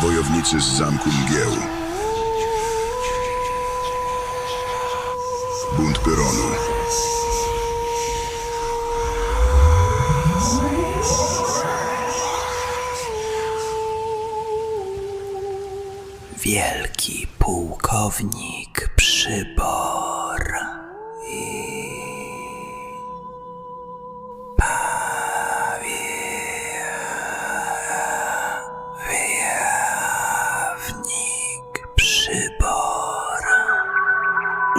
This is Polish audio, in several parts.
wojownicy z Zamku Mgieł. Bunt Pyronu. Wielki pułkownik Przybor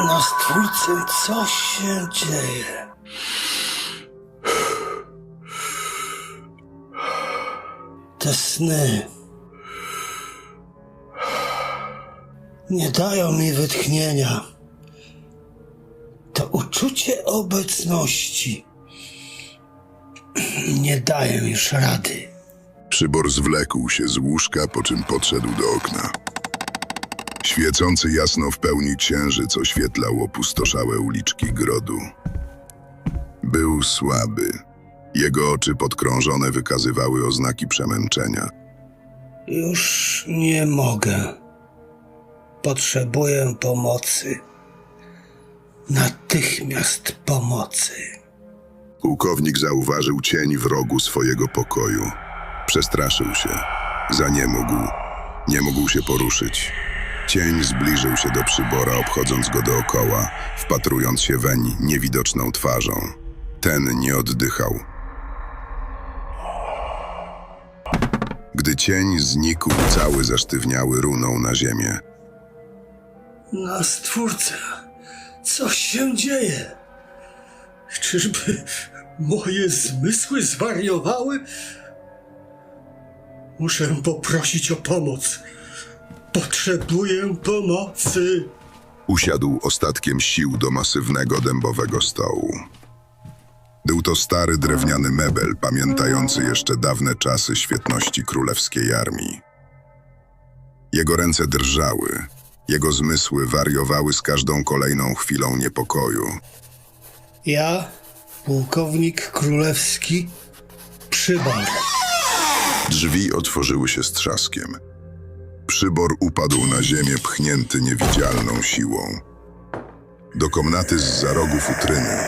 Na stwórce coś się dzieje. Te sny nie dają mi wytchnienia. To uczucie obecności nie daje już rady. Przybor zwlekł się z łóżka, po czym podszedł do okna. Świecący jasno w pełni księżyc oświetlał opustoszałe uliczki grodu. Był słaby. Jego oczy podkrążone wykazywały oznaki przemęczenia. Już nie mogę. Potrzebuję pomocy. Natychmiast pomocy. Pułkownik zauważył cień w rogu swojego pokoju. Przestraszył się. Zaniemógł. Nie mógł się poruszyć. Cień zbliżył się do przybora, obchodząc go dookoła, wpatrując się weń niewidoczną twarzą. Ten nie oddychał. Gdy cień znikł, cały zasztywniały runął na ziemię. Na stwórce, co się dzieje? Czyżby moje zmysły zwariowały? Muszę poprosić o pomoc. Potrzebuję pomocy. Usiadł ostatkiem sił do masywnego dębowego stołu. Był to stary drewniany mebel, pamiętający jeszcze dawne czasy świetności królewskiej armii. Jego ręce drżały, jego zmysły wariowały z każdą kolejną chwilą niepokoju. Ja, pułkownik królewski, przybor. Drzwi otworzyły się z trzaskiem. Przybor upadł na ziemię, pchnięty niewidzialną siłą. Do komnaty z za rogu futryny,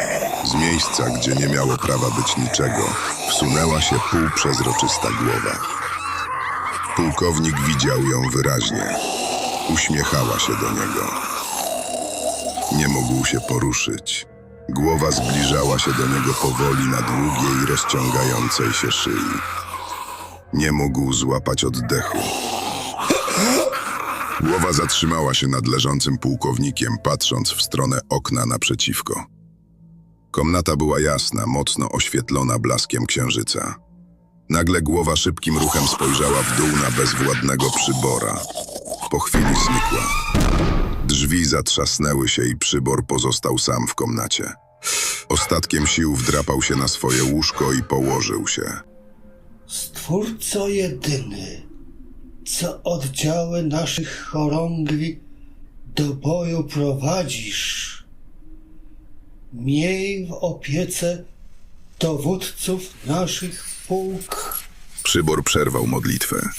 z miejsca, gdzie nie miało prawa być niczego, wsunęła się półprzezroczysta głowa. Pułkownik widział ją wyraźnie. Uśmiechała się do niego. Nie mógł się poruszyć. Głowa zbliżała się do niego powoli na długiej, rozciągającej się szyi. Nie mógł złapać oddechu. Głowa zatrzymała się nad leżącym pułkownikiem, patrząc w stronę okna naprzeciwko. Komnata była jasna, mocno oświetlona blaskiem księżyca. Nagle głowa szybkim ruchem spojrzała w dół na bezwładnego przybora. Po chwili znikła. Drzwi zatrzasnęły się i przybor pozostał sam w komnacie. Ostatkiem sił wdrapał się na swoje łóżko i położył się. Stwórco jedyny, co oddziały naszych chorągwi do boju prowadzisz. Miej w opiece dowódców naszych pułk. Przybor przerwał modlitwę.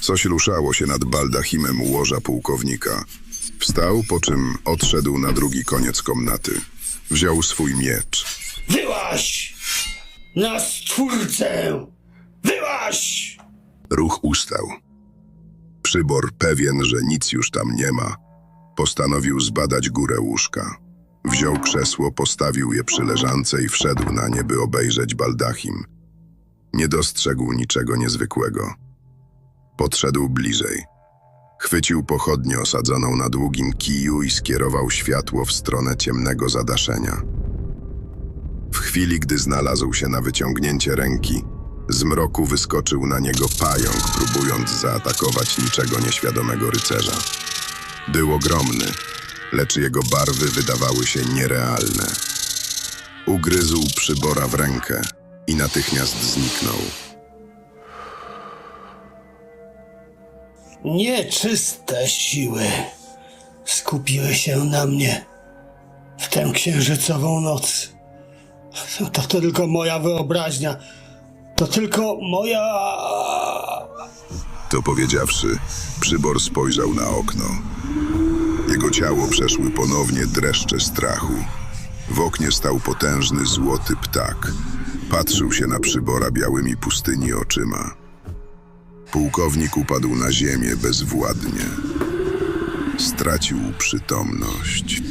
Coś ruszało się nad baldachimem łoża pułkownika. Wstał, po czym odszedł na drugi koniec komnaty. Wziął swój miecz. Wyłaź! Na stwórcę! Wyłaź! Ruch ustał. Przybor, pewien, że nic już tam nie ma, postanowił zbadać górę łóżka. Wziął krzesło, postawił je przy leżance i wszedł na nie, by obejrzeć baldachim. Nie dostrzegł niczego niezwykłego. Podszedł bliżej. Chwycił pochodnię osadzoną na długim kiju i skierował światło w stronę ciemnego zadaszenia. W chwili, gdy znalazł się na wyciągnięcie ręki, z mroku wyskoczył na niego pająk, próbując zaatakować niczego nieświadomego rycerza. Był ogromny, lecz jego barwy wydawały się nierealne. Ugryzł przybora w rękę i natychmiast zniknął. Nieczyste siły skupiły się na mnie w tę księżycową noc. To, tylko moja wyobraźnia. To tylko moja To powiedziawszy, przybor spojrzał na okno. Jego ciało przeszły ponownie dreszcze strachu. W oknie stał potężny złoty ptak. Patrzył się na przybora białymi pustyni oczyma. Pułkownik upadł na ziemię bezwładnie. Stracił przytomność.